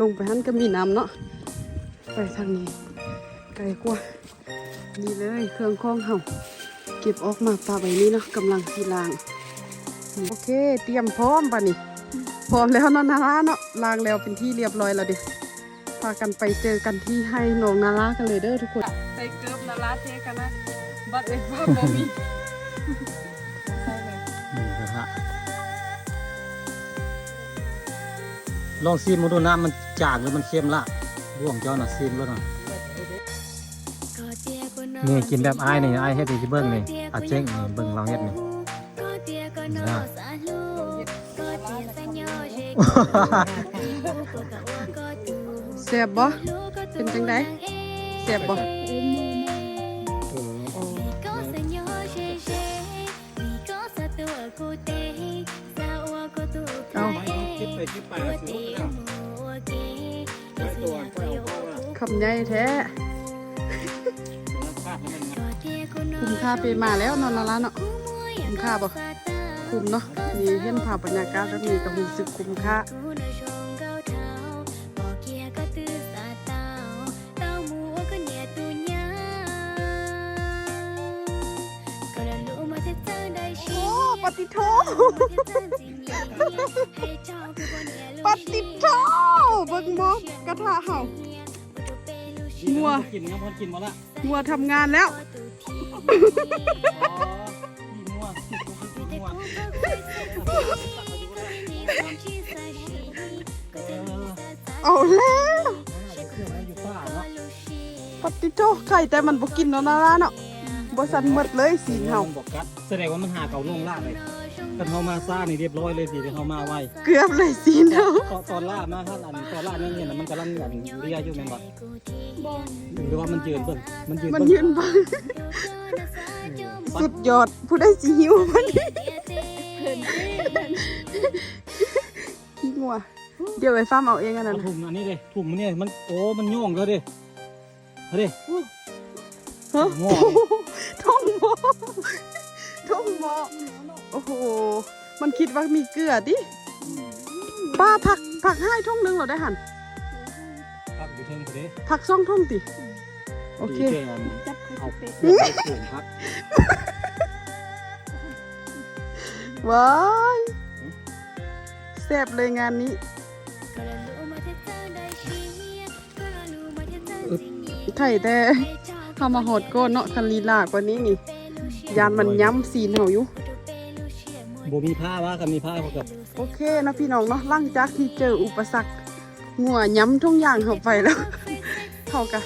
ลงไปหันก็มีน้ำเนาะไปทางนี้ ไกลกว่า นี่เลยเครื่องคล้องเห่าเก็บออกมาปลาใบนี้เนาะกำลังทีลาง โอเค เตรียมพร้อมป่ะนี่พร้อมแล้วเนาะนาราเนาะลางแล้วเป็นที่เรียบร้อยแล้วเด็พากันไปเจอกันที่ให้น้องนารากันเลยเด้อทุกคนใส่เกิบนาราเทกันนะบัดเอ้ว่าบ่มี ลองซีมมาดูน้ำมันจางหรือมันเค็มละร่วงเจ้าน่ะซีมแล้วน่ะนี่กินแบบไอ้ายนี่ไอ้ายเฮ็ดให้เบิ่งนี่อาเจ๊งนี่เบิ่งเราเฮ็ดนี่นะเสียบบ่เป็นจังไดเสียบบ่เอาคิดไปคิดไป คำใหญ่แท้คุ้มค่าไปมาแล้วเนอนนาราเนาะคุ้มค่าบ่คุ้มเนาะนี่เห็นภาพบรรยากาศแบบนี้ก็รู้สึกคุ้มค่าโอ้ปฏิโทปฏิโทเบิ่งบ่กระทะเห่างัว กินครับพอกินหมดละงัวทำงานแล้วอ๋อขี้งัวขี้งัวเออเอาแล้วเครื่องอะไรอยู่ป้าเนาะปฏิโทไข่แต่มันบ่กินเนาะนาราเนาะบ่สันหมดเลยสีเห่าบอกกัดแสดงว่ามันหาเก่าลงล่างเลยกันเขามาซ่านี่เรียบร้อยเลยสิเดี๋ยวเขามาไวเกือบเลยสีเห่าตอนตอนล่ามาท่านอันตอนล่าเนี่ยเนี่ยมันกำลังอย่างเรียอยู่แม่นบ่ หรือว่ามันยืนเบิ่งมันยืนมันเบิ่งยืนบังสุดยอดผู้ได้สิหิวมันขี้งัวเดี๋ยวไอ้ฟ้าร์มเอาเองอันนั้นเอาน่ะถุงอันนี้เลยถุงมันเนี่ยมันโอ้มันโย่งเลยดิเฮ้ยฮะโง่ท่องหมอท่องหมอโอ้โห มันคิดว่ามีเกลือดิป้าผักผักให้ท่องหนึงเหราได้หัน พักอยู่เทิงเด้ผักซ่องท่องติ โอเค ดีแก่นเอาเพื่อไปเปลี่ยนพักว้ายแซ่บเลยงานนี้ไข่แต่เข้ามาหดก้นเนาะคันลีลากว่านี้นี่ ยานมันย้ำสีนเห่าอยู่ บ่มีผ้าว่ากันมีผ้าพวกกับโอเคนะพี่น้องเนาะหลังจากที่เจออุปสรรค งัวย้ำทุกอย่างเข้าไปแล้วเขากะ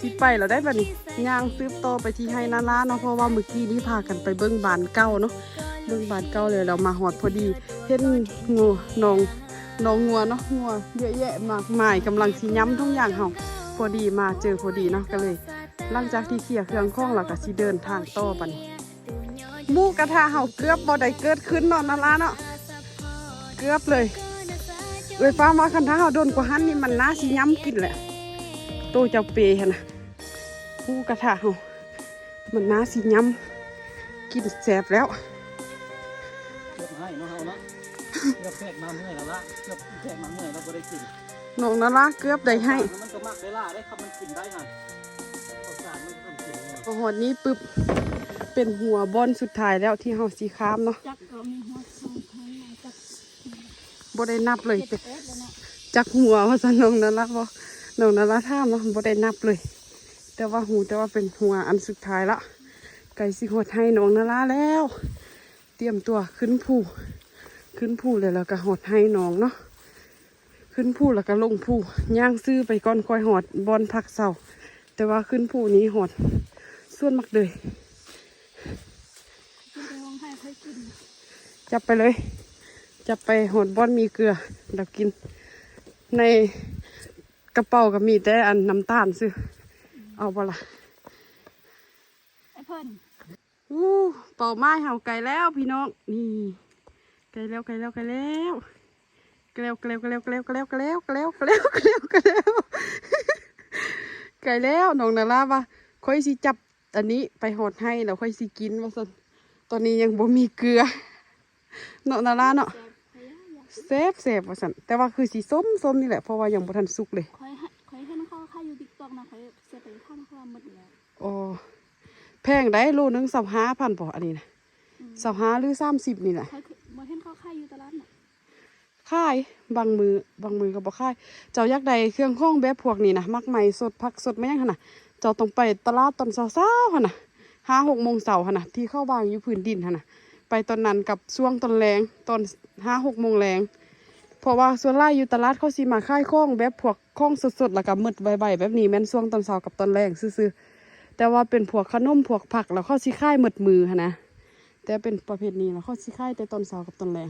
สิไปเราได้บันย่างซื้อโตไปที่ให้นานาเนาะเพราะว่าเมื่อกี้นี้พากันไปเบิ้งบานเก้าเนาะเบิ้งบานเก้าเลยเรามาหอดพอดีเห็นงูนองนองงัวเนาะงัวเยอะแยะมากมายกำลังสิย้ำทุกอย่างเฮาพอดีมาเจอพอดีเนาะก็เลย หลังจากที่เคลียร์เครื่องข้องเราก็สิเดินทางโตไปหมูกระทะเฮาเกือบบ่ได้เกิดขึ้นเนาะนาราเนาะเกือบเลย เอ้ยฟ้ามาคันท้าเอาโดนกว่าหันนี่มันน่าสิย้ำกินแหละโตเจ้าเปย์หั่นนะผู้กระทะเฮามันน่าสิย้ำกินแสบแล้วเกือบให้เนาะเฮาเนาะเกือบแทกมาเมื่อยแล้วละเกือบแทกมาเมื่อยแล้วบ่ได้กินน้องนาราเกือบได้ให้มันก็มักได้ล่าได้ครับมันกินได้หั่นข้าวสารมันก็ต้องกินเนี่ยพอหอดนี้ปึ๊บเป็นหัวบอลสุดท้ายแล้วที่เฮาสีข้ามเนาะ บ่ได้นับเลยเป็นจักหัวว่าสันน้องนาราบ่น้องนาราท่ามเนาะบ่ได้นับเลย แต่ว่าหูแต่ว่าเป็นหัวอันสุดท้ายละไก่สิหดให้น้องนาราแล้ว เตรียมตัวขึ้นภูขึ้นภูเลยแล้วก็หดให้น้องเนาะขึ้นภูแล้วก็ลงภูย่างซื้อไปก่อนคอยหอดบอลพักเสาแต่ว่าขึ้นภูนี้หอดส่วนมักเลยจับไปเลย จับไปหดบอลมีเกลือเดี๋ยวกินในกระเป๋าก็มีแต่อันน้ำตาลซื้อเอาบ่ละไอ้เพิ่นอู้เป่าไม้เห่าไก่แล้วพี่น้องนี่ไก่แล้วไก่แล้วไก่แล้วไก่แล้วไก่แล้วไก่แล้วไก่แล้วไก่แล้วไก่แล้วไก่แล้วไก่แล้วไก่แล้วไก่แล้วน้องนาลาว่าค่อยสิจับอันนี้ไปหดให้แล้วค่อยสิกินว่าซั่นตอนนี้ยังบ่มีเกลือเนาะนาลาเนาะ แซ่บแซ่บว่าซั่นแต่ว่าคือสีส้มส้มนี่แหละเพราะว่ายังบ่ทันสุกเลยคอยให้คอยเห็นเขาค่ายอยู่ติ๊กต็อกนะคอยเสียไปข้างเขาหมดแล้วอ๋อแพงได้โลนึง25,000บ่อันนี้นะ25หรือ30นี่แหละคอยคือบ่เห็นเขาค่ายอยู่ตลาดน่ะค่ายบางมือบางมือก็บ่ค่าย เจ้าอยากได้เครื่องข้องแบบพวกนี้นะมักใหม่สดผักสดมายังหั่นน่ะเจ้าต้องไปตลาดตอนเช้าๆหั่นน่ะห้าหกโมงเช้าหั่นน่ะที่เข้าบางอยู่พื้นดินหั่นน่ะไปตอนนั้นกับช่วงตอนแรงตอน ห้าหกโมงแรงเพราะว่าส่วนไล่อยู่ตลาดเขาสิมาค่ายข้องแบบพวกข้องสดๆแล้วก็มืดใบๆแบบนี้แม่นช่วงตอนเช้ากับตอนแรงซื่อๆแต่ว่าเป็นพวกขนมพวกผักแล้วเขาสิค่ายมืดมือหั่นะแต่เป็นประเภทนี้แล้วเขาสิค่ายแต่ตอนเช้ากับตอนแรง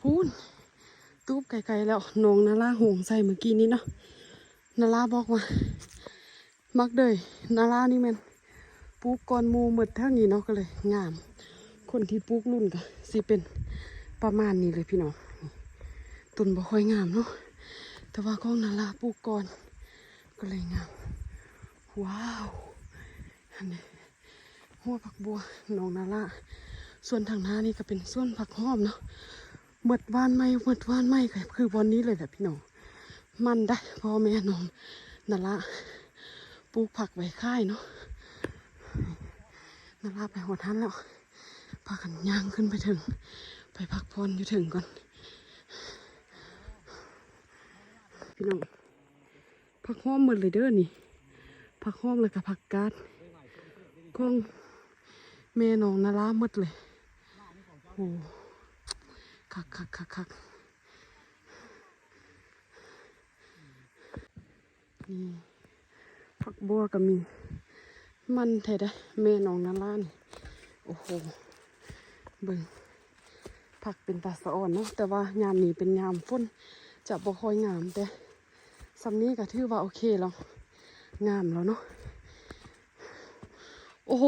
พูนตูบไกลๆแล้วน้องนาลาหงใส่เมื่อกี้นี้เนาะนาลาบอกว่ามักเดยนาลานี่แมัน ปลูกก่อนมูหมดเท่านี้เนาะก็เลยงาม คนที่ปลูกรุ่นก็สิเป็นประมาณนี้เลยพี่น้องต้นบ่ค่อยงามเนาะแต่ว่าของนาลาปลูกก่อน ก็เลยงาม ว้าวอันนี้หัวผักบัวน้องนาลาส่วนทางหน้านี่ก็เป็นส่วนผักหอมเนาะหมดวานไม่หมดวานไม่ค่ะคือวันนี้เลยแหละพี่น้องมันได้พ่อแม่น้องนั่นละปลูกผักไว้ค่ายเนาะ นั่นละไปหัวทันแล้วพากันย่างขึ้นไปถึง ไปพักผ่อนอยู่ถึงก่อน พี่น้องผักห้อมหมดเลยเด้อนี่ผักห้อมเลยกับผักกาดของแม่น้องนาราหมดเลยโอ้คักคักคักคักนี่ผักบัวก็มี มันแท้ได้แม่น้องนาล่านี่โอ้โหเบิ่งผักเป็นตาสะอ่อนเนาะแต่ว่ายามนี้เป็นยามฝนจะบ่ค่อยงามแต่สำนี้ก็ถือว่าโอเคแล้วงามแล้วเนาะโอ้โห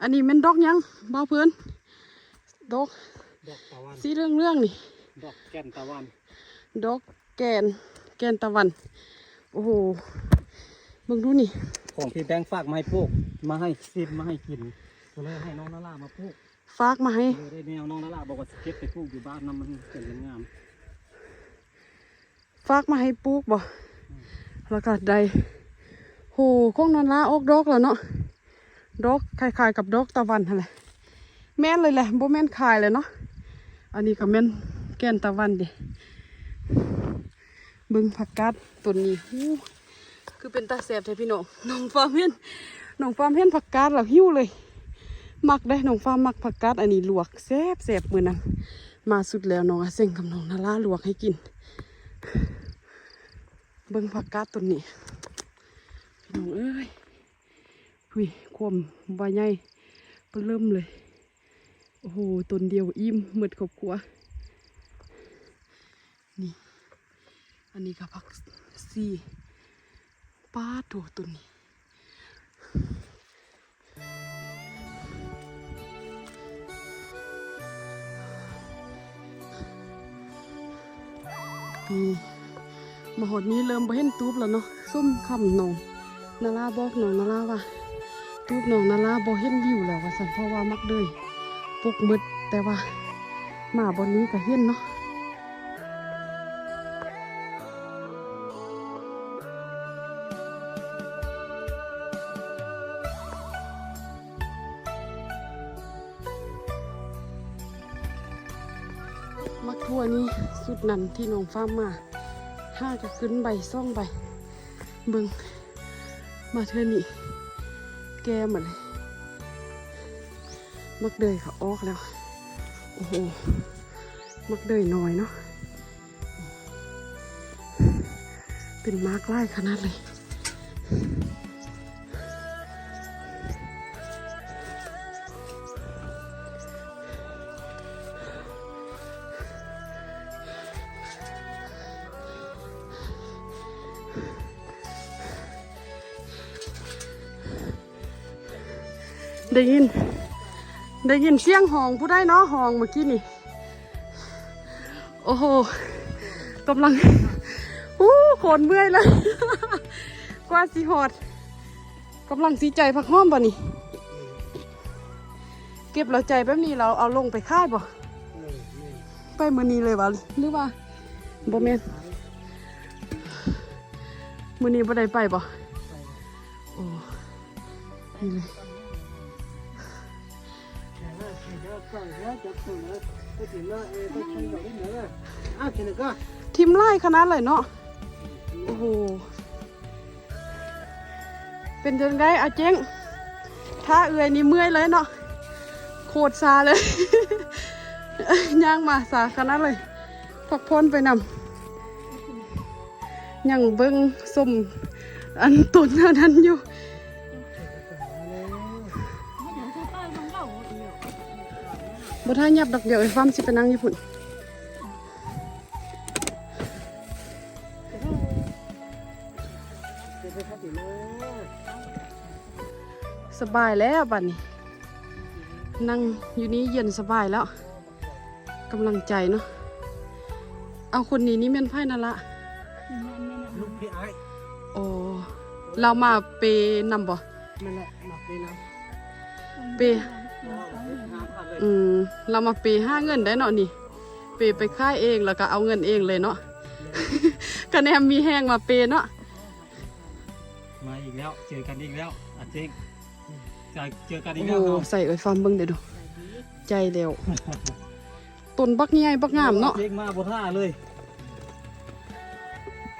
อันนี้แมันดอกยังบ้าวเพื่อนดอกดอกตะวันสีเรื่องเรื่องๆนี่ดอกแก่นตะวันดอกแกนแกนตะวัน โอ้โหมึงดูนี่ ของพี่แบงค์ฝากมาให้ปลูกมาให้ซิมมาให้กินก็เลยให้น้องนารามาปลูกฝากมาให้เลยได้แนวน้องนาราบอกว่าสเก็ตไปปลูกอยู่บ้านน้ำมันเป็นเรื่องงามฝากมาให้ปลูกบ่แล้วก็ได้โหคงนอนลาออกดอกแล้วเนาะดอกคล้ายๆกับดอกตะวันอะไรแม่นเลยแหละบ่แม่นขายเลยเนาะอันนี้ก็แม่นแกนตะวันเดิเบิ่งผักกาดต้นนี้หู คือเป็นตาแสบแท้พี่น้องน้องฟาร์มเห็นน้องฟาร์มเห็นผักกาดแล้วหิวเลยมักได้น้องฟาร์มมักผักกาดอันนี้ลวกแซ่บแซ่บมื้อนนั้นมาสุดแล้วน้องอาเซ็งกับน้องนาลาลวกให้กิน เบิ่งผักกาดต้นนี้พี่น้องเอ้ยหุยควมใบใหญ่เริ่มเลยโอ้โหต้นเดียวอิ่มหมดครอบครัวนี่ อันนี้ก็ผักซี ป้าโถต้นนี้นี่มาหดนี้เริ่มบ่เห็นตูบแล้วเนาะส้มคำหนองนาราบอกหนองนาราว่าตูบหนองนาราบ่เห็นวิวแล้วว่าสันเพราะว่ามักเลยปกมืดแต่ว่าหมาบนนี้ก็เห็นเนาะ ดนั้นที่น้องฟ้าร์มาห้าก็ขึ้นใบซ่องใบเบิงมาเธอนี่แกหมาเลยมักเดยเขาออกแล้ว โอ้โห มักเดยน้อยเนาะเป็นมากไล่ขนาดเลย ได้ยิน ได้ยินเสียงห้องผู้ได้เนาะห้องเมื่อกี้นี่ โอ้โหกำลังอู้ขนเมื่อยเลย กว่าสีหอดกำลังสีใจพักห้อมบ่นี่ เก็บเราใจแบบนี้เราเอาลงไปค่ายบ่ไปมือนี้เลยวะหรือว่าบ่แม่นมือนี้บ่ได้ไปบ่ไปโอ้นี่เลย ทีมไล่ขนาดเลยเนาะ โอ้โห เป็นจังไดอาเจ้งถ้าเอื่อยนี่เมื่อยเลยเนาะ โคตรซาเลย ย่างมาสาขนาดเลย พักพ้นไปนำยังเบิ้งสมอันตุนอันนั้นอยู่ไม่านเล่าอีกบ่ท่ายับดอกเดียวไอ้ฟ้ามสิไปนั่งญี่ปุ่น สบายแล้วบัดนี้ นั่งอยู่นี้เย็นสบายแล้วกำลังใจเนาะเอาคนนี้นี่แม่นไพ่นั่นละลูกพี่ไอ้โอ้เรามาเปนำบ่นั่นแหละหมักเลยนะเปหาผ่านเลยอืมเรามาเปห้าเงินได้เนาะนี่เปไปค่ายเองแล้วก็เอาเงินเองเลยเนาะคะแนนมีแห้งมาเปเนาะมาอีกแล้ว เจอกันอีกแล้วอาเจ๊งจะ เจอกันอีโอ้กโหแล้วครับใส่ไอ้ฟาร์มเบิ่งเดี๋ยวดู ใจเดียวต้นบักใหญ่บักงามเนาะเจ๊งมาบนท่าเลย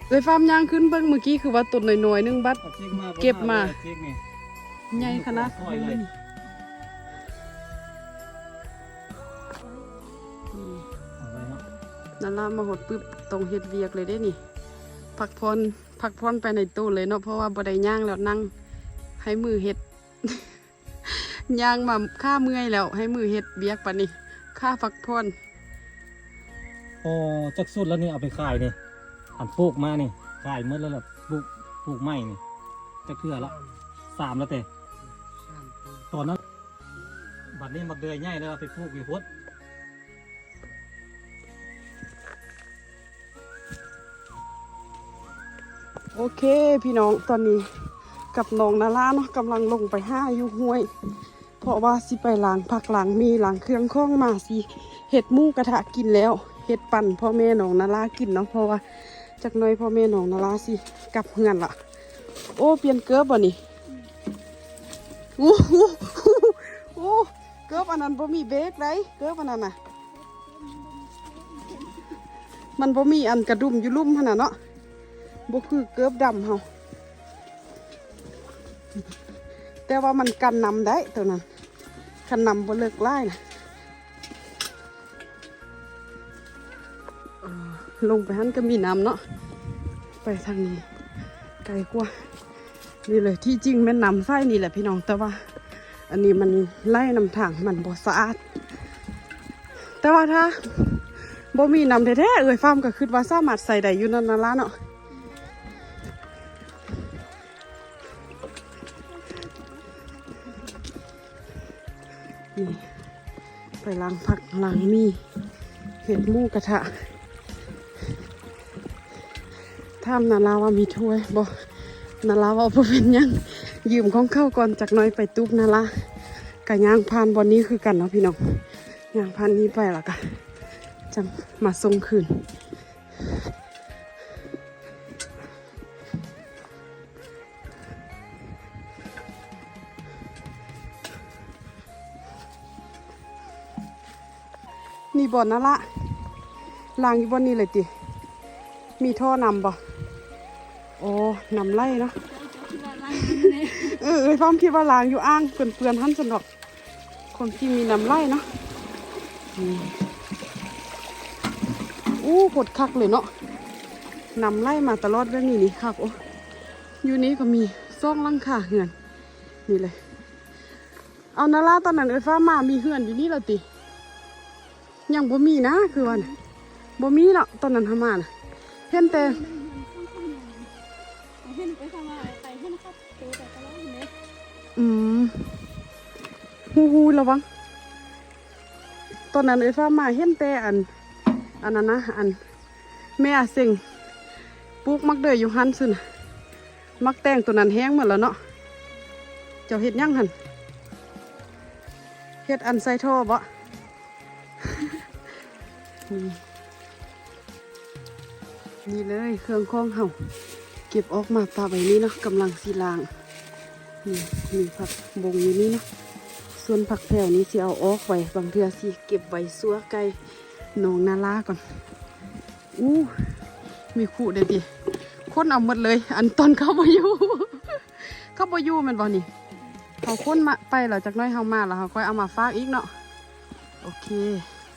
ไอ้ฟาร์มย่างขึ้นเบิ่งเมื่อกี้คือว่าต้นน้อยๆนึงบัดอาเจ๊งมาเก็บมา เจ๊งนี่ใหญ่ขนาดซอยเลยนี่เอาไว้เนาะนั่นล่ะมาหดปึ๊บตรงเฮ็ดเวียกเลยเด้นี่พักพรพักพรไปในตู้เลยเนาะเพราะว่าบ่ได้ย่างแล้วนั่งให้มือเฮ็ด ย่างมาค่าเมื่อยแล้ว ให้มือเฮ็ดเบียกปานนี้ค่าพักพรพอจักสุดแล้วนี่เอาไปขายนี่อันปลูกมานี่ขายเมื่อแล้วล่ะปลูกปลูกไม้นี่จะเทื่อละสามแล้วแต่ตอนนั้นบัดนี้มักเดือยใหญ่แล้วเอาไปปลูกอยู่พุทธโอเคพี่น้องตอนนี้กับน้องนาราเนาะกำลังลงไปห้าอยู่ห้วย เพราะว่าสิไปล้างผักล้างมีล้างเครื่องข้องมาสิเห็ดมูกระทะกินแล้วเห็ดปั่นพ่อแม่น้องนารากินเนาะเพราะว่าจากน้อยพ่อแม่น้องนาราสิกลับเฮือนละโอ้เปลี่ยนเกิบบ่นี่โอ้โหโอ้เกิบอันนั้นบ่มีเบรกไรเกิบอันนั้นน่ะมันบ่มีอันกระดุมอยู่ลุ่มขนาดเนาะบ่คือเกิบดำเฮา แต่ว่ามันกันนำได้ตัวนั้นคันนำบ่เลิกไล่นะลงไปหันก็มีน้ำเนาะไปทางนี้ ไกลกว่า นี่เลยที่จริงแม่นน้ำไส้นี่แหละพี่น้องแต่ว่า อันนี้มันไล่น้ำทางมันบ่สะอาด แต่ว่าถ้าบ่มีน้ำแท้ๆเอ่ยฟาร์มก็คิดว่าสามารถใส่ได้อยู่นั่นนั่นละเนาะ ล้างผักล้างมีเห็ดมูกระทะถามนาลาว่ามีถ้วยบ่นาลาว่าเป็นยังยืมของเข้าก่อนจากน้อยไปตุ๊บนาลากะย่างผ่านบอนนี้คือกันเนาะพี่น้องย่างผ่านนี้ไปและกะจะมาส่งคืน นี่บ่อนนั่นละลางอยู่บ่อนนี้เลยติมีท่อนำบ่โอ้นำไล่เนาะเออเอ้ยความคิดว่าลางอยู่อ่างเปื่อนๆหันสนดอกคนที่มีนำไล่เนาะนี่อู้หดคักเลยเนาะนำไล่มาตลอดแบบนี้นี่คักโอ้อยู่นี้ก็มีซ่องหลังคาเหือนนี่เลย เอานาราตอนนั้นไอ้ฟ้ามามีเหือนอยู่นี่แล้วติ ยังบ่มีนะคือว่านบ่มีหรอกตอนนั้นทำมานะเห็นแต่ไปเห็นไปทำอะไรไปเห็นครับเจอแต่ตลอดเลยอืมฮูฮูระวังตอนนั้นไอ้ฟ้ามาเห็นแต่อัน อันนั้นนะอัน แม่เซ็งปลูกมักเดยอยู่หันซึนมักแตงตัวนั้นแห้งหมดแล้วเนาะเจ้าเห็ดยังหันเฮ็ดอันใส่ท่อบ่ นี่นี่เลยเครื่องข้องเห่าเก็บออกมาปาไว้นี่เนาะกำลังสีลางนี่มีผักบงอยู่นี่เนาะส่วนผักแผ่วนี้สิเอาออกไว้บางเทือสิเก็บไว้ซัวไก่หนองนาลาก่อนอู้มีขู่เด็ดดิคนเอาหมดเลย อันตอนเข้ามาอยู่เข้ามาอยู่มันบ่นี่เขาคนมาไปแล้วจากน้อยเฮามาแล้วเขาค่อยเอามาฝากอีกเนาะโอเค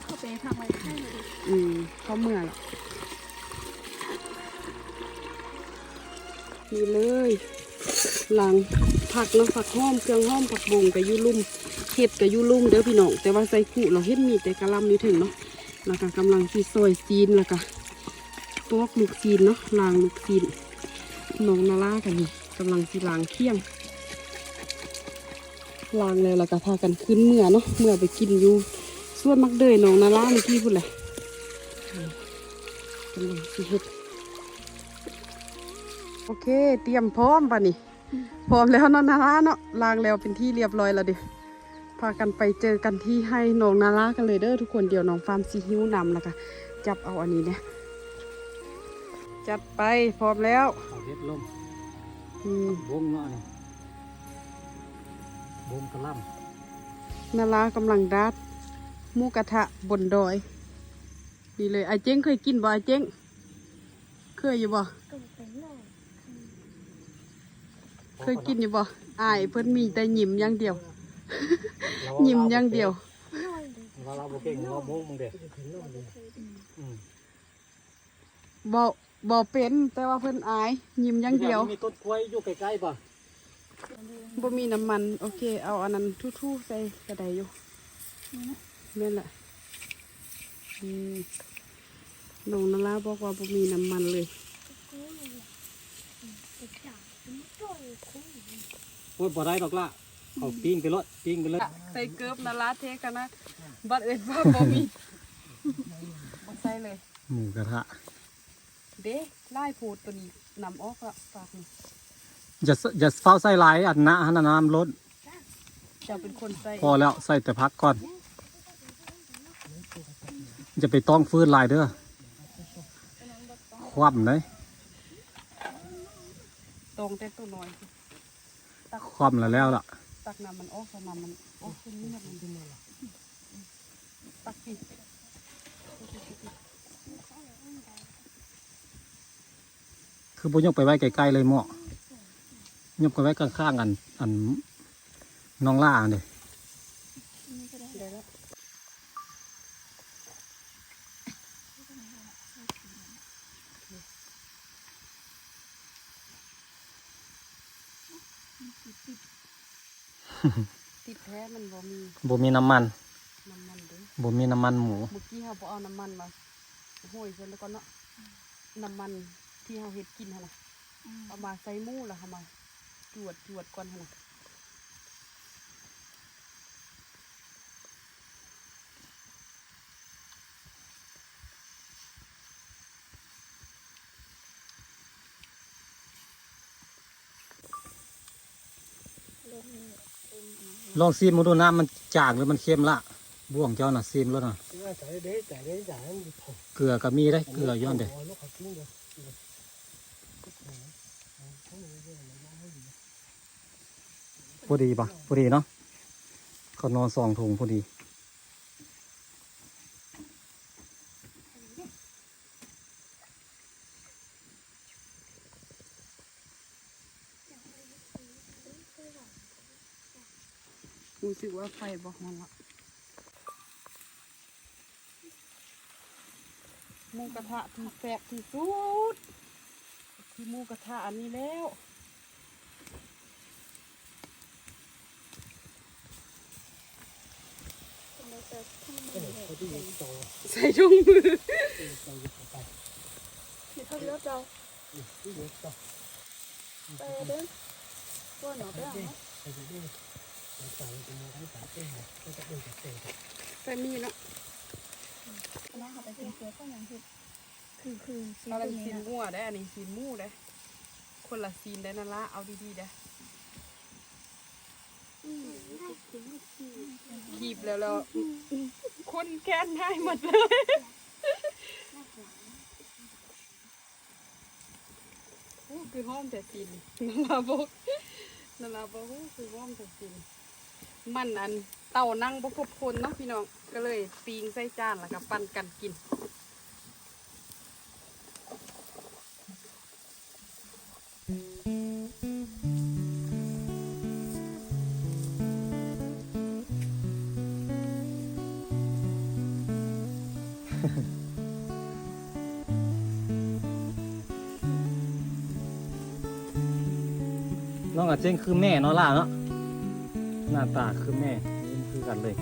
เข้าไปทางไว้ให้เลยอืมเขาเมื่อแล้วนี่เลยหลังผักเนาะผักห้อมเครื่องห้อมผักบงกับยูลุ่มเห็ดกับยูลุ่มเด้อพี่น้องแต่ว่าใส่ขู่เราเห็ดมีแต่กะลำนี่ถึงเนาะแล้วก็กำลังที่ซอยซีนแล้วก็ตวกลูกซีนเนาะลางลูกซีนน้องนาล่ากันนี่กำลังสิล้างเคี่ยงลางแล้วแล้วก็พากันขึ้นเมื่อเนาะเมื่อไปกินอยู่ ส่วนมักเดยน้องนาล่าเมื่อกี้พูดเลยกำลังสิเฮ็ดโอเค เตรียมพร้อมป่ะนี่ พร้อมแล้วเนาะนาล่าเนาะล้างแล้วเป็นที่เรียบร้อยแล้วดิพากันไปเจอกันที่ให้น้องนาล่ากันเลยเด้อทุกคนเดี๋ยวน้องฟาร์มซีฮิ้วนำแล้วก็จับเอาอันนี้เนี่ยจัดไปพร้อมแล้วเอาเฮ็ดลมอืมบงเนาะนี่บงกระหลนาลากำลังดัด หมูกระทะบนดอย นี่เลยไอ้เจ้งเคยกินบ่ไอ้เจ้งเคยอยู่บ่ก็เป็นหน่อยำเคยกินอยู่บ่อายเพิ่นมีแต่หยิมอย่างเดียวหยิมอย่างเดียวน้อยเลยเราเราบ่เก่งเราโมงมึงเด็กอืมบ่บ่เป็นแต่ว่าเพิ่นอายหยิมอย่างเดียวมีต้นกล้วยอยู่ใกล้ๆป่ะบ่มีน้ำมัน โอเค เอาอันนั้นทู่ๆใส่กระไดอยู่ นั่นแหละอืมน้องนาลาบอกว่าบ่มีน้ำมันเลยติดอย่างเป็นต้นคุ้งโอ้ยบ่ได้ดอกละเอาปิ้งไปเลยปิ้งไปเลยใส่เกิบนาลาเทกันนะบัดเอิ้นว่าบ่มีบ่ใส่เลย หมูกระทะ เด้ไล่พูดตัวนี้นำออกละฝากนี่อย่าสอย่าเฝ้าใส่หลายอันนะหันนะน้ำลดเจ้าเป็นคนใส่พอแล้วใส่แต่พักก่อน จะไปต้องฟื้นหลายเด้อคว่ำเลยตรงแต่ตัวน้อยสิคว่ำแล้วแล้วล่ะ ตักน้ำมันออกเอาน้ำมันออกขึ้นนี่มันเป็นไงล่ะตักสิคือบ่ยกไปไว้ใกล้ๆเลยหม้อยกไปไว้ข้างๆกันอันน้องล่าเด้เดี๋ยวละ ติดแท้มันบ่มีบ่มีน้ำมันน้ำมันเด้อบ่มีน้ำมันหมู เมื่อกี้เขาบอเอาน้ำมันมาโห้ยเพิ่นแล้วก็เนาะน้ำมันที่เขาเฮ็ดกินหั่นน่ะเอามาใส่หมูแล้วเขามาจวดจวดก่อนหั่นน่ะ ลงนี่เต็มอันนั้น ลองซีมมาดูน้ำมันจางหรือมันเค็มละบ่วงเจ้าน่ะซีมแล้วน่ะเกลือก็มีได้เกลือย้อนเด้ nó khó kiếm được พอดีปะพอดีเนาะเขานอนสองถุงพอดี รู้สึกว่า ไฟบอกมันละหมูกระทะที่แซ่บที่สุด คือหมูกระทะอันนี้แล้วเราจะทำอะไร có đi tàu ใส่ถุงมือ tàu đi tàu มีเขาเลือ กเรา đi được tàu ไปเดินว่าหนอไปอะ chạy đi đi tàu thì mua cái tàu cái này cái cái đường cái ใส่มีเนาะน้องเขาไปเสียเสียก็ยังคือคือคือซีเราตัวเป็นนี้ซีนนะงัวได้อันนี้ซีนหมูได้ คนละซีนได้นั่นละเอาดีๆได้คีบแล้วแล้วคนแค้นให้หมดเลยโอ้คือห้อมแต่สินนาลาบอกนาลาบอกโอ้คือห้อมแต่สิน มันอันเต่านั่งบ่พบคนเนาะพี่น้องก็เลยปีงใส่จานแล้วก็ปั่นกันกินน้องอาเจงคือแม่เนาะล่ะเนาะ หน้าตาคือแม่นี่คือกันเลย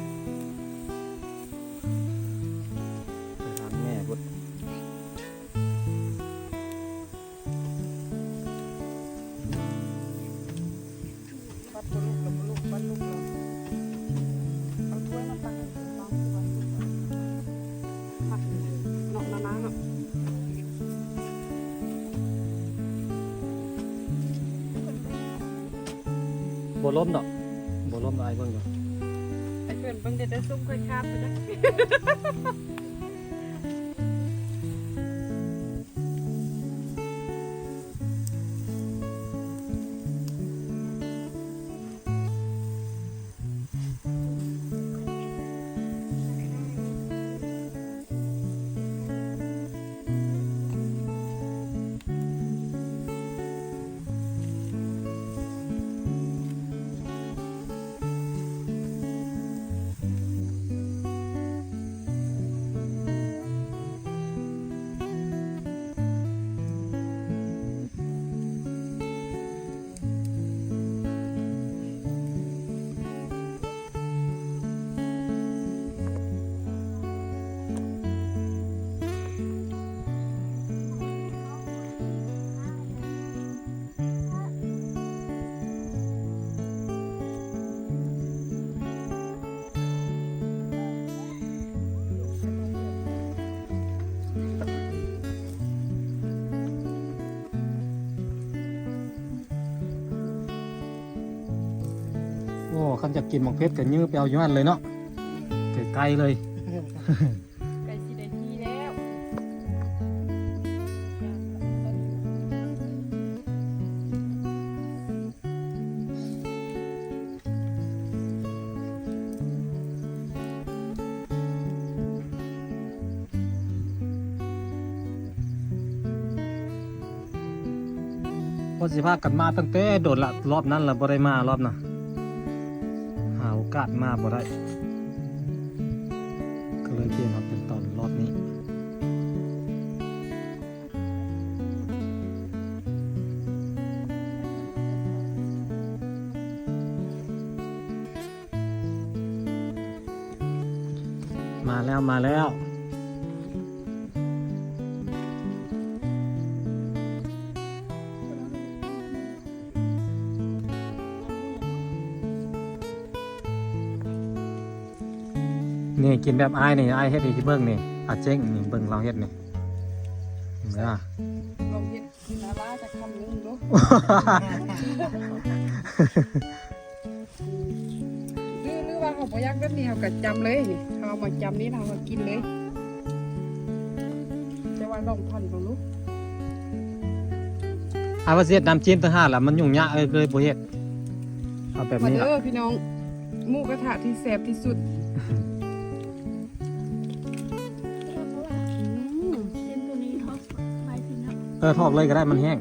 คันจะกินหมกเพชรก็ยื้อไปเอาอยู่นั่นเลยเนาะไกลๆเลยไก่สิได้ทีแล้วพอสิพากันมาตั้งแต่โดดละรอบนั้นละบ่ได้มารอบน่ะหาโอกาสมาบ่ได้ ก็เลยเปลี่ยนมาเป็นตอนรอบนี้มาแล้วมาแล้ว กินแบบไอ้ายนี่ไอ้ายเฮ็ดอีที่เบิ่งนี่อาเจ้งนี่เบิ่งเราเฮ็ดนี่เห็นไหมล่ะ ลองเฮ็ดนาลาจะคำนึงดูหรือหรือว่าเขาบ่อยากแบบนี้เขาก็จำเลยนี่เขาเอามาจำนี่เราก็กินเลยจะว่าลองพันดูลูกอาว่าสิเฮ็ดน้ำจิ้มต่างหากล่ะมันยุ่งยากเอ้ยเลยบ่เฮ็ดเอาแบบมานี้เด้ล่ะอพี่น้องหมูกระทะที่แซ่บที่สุด เออทอกเลยก็ได้มันแห้ง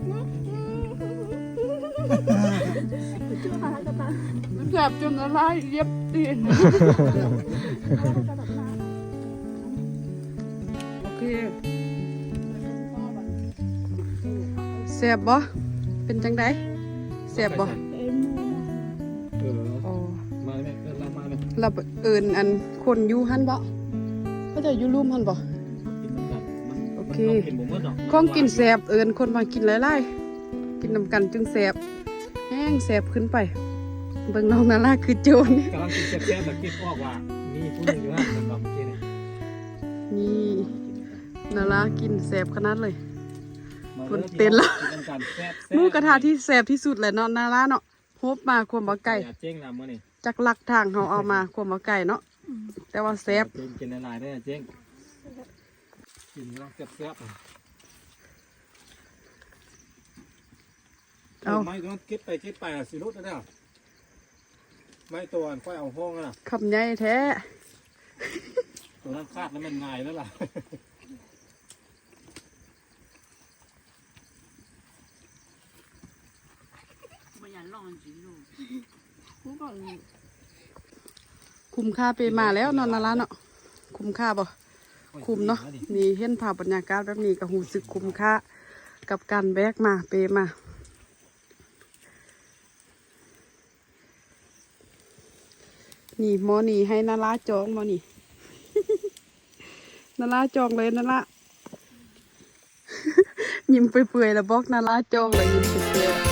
ชื่อพาราตามันแซ่บจนละลายเย็บตีนพาราตาแบบนั้นโอเคแซ่บบ่เป็นจังไดแซ่บบ่เป็นมูเอออ๋อมาเลยเออเรามาเลยเราเอิญอันคนอยู่หันบ่เขาจะอยู่รูมหันบ่ เคมันต้องกินบ่หมดดอกของกินแสบเอิญคนมากินหลายๆกินนำกันจึงแสบแห้งแสบขึ้นไป เบิ่งน้องนาราคือโจรกำลังกินแซ่บๆแบบคิดออกว่ามีผู้หนึงอยู่นั่นแต่ว่าเมื่อกี้นี่นี่นารากินแสบขนาดเลยมาคนด้อเต้นละกิน้ำกันแซ่บๆหมูกระทะที่แสบที่สุดแหละเนาะนาราเนาะโฮบมาความบ่ไก่อย่าเจ้งนะมื้อนี้จากหลักทางเขาเอามาควมเอาไก่เนาะแต่ว่าแซ่บเจ๊งกินหลายๆได้อเจ๊ง กินแล้วแซ่บๆอะเอาไม้ตัวนั้นเก็บไปเก็บไปอะสิรุดนะเนี่ยไม้ตัวนั้นค่อยเอาห้องนะคำใหญ่แท้ ตัวนั้นคาดแล้วมันง่ายแล้วล่ะผู้ก่อนคุ้มค่าไปมาแล้วนอนนาละเนาะคุ้มค่าบ่ คุ้มเนาะนี่เห็นภาพบรรยากาศแบบนี้ก็หูสึกคุ้มค่ากับการแบกมาเปมานี่มอนี่ให้นาราจองมอนี่นาราจองเลยนารายิ้มเปื่อยๆแล้วบอกนาราจองเลยยิ้มเปื่อย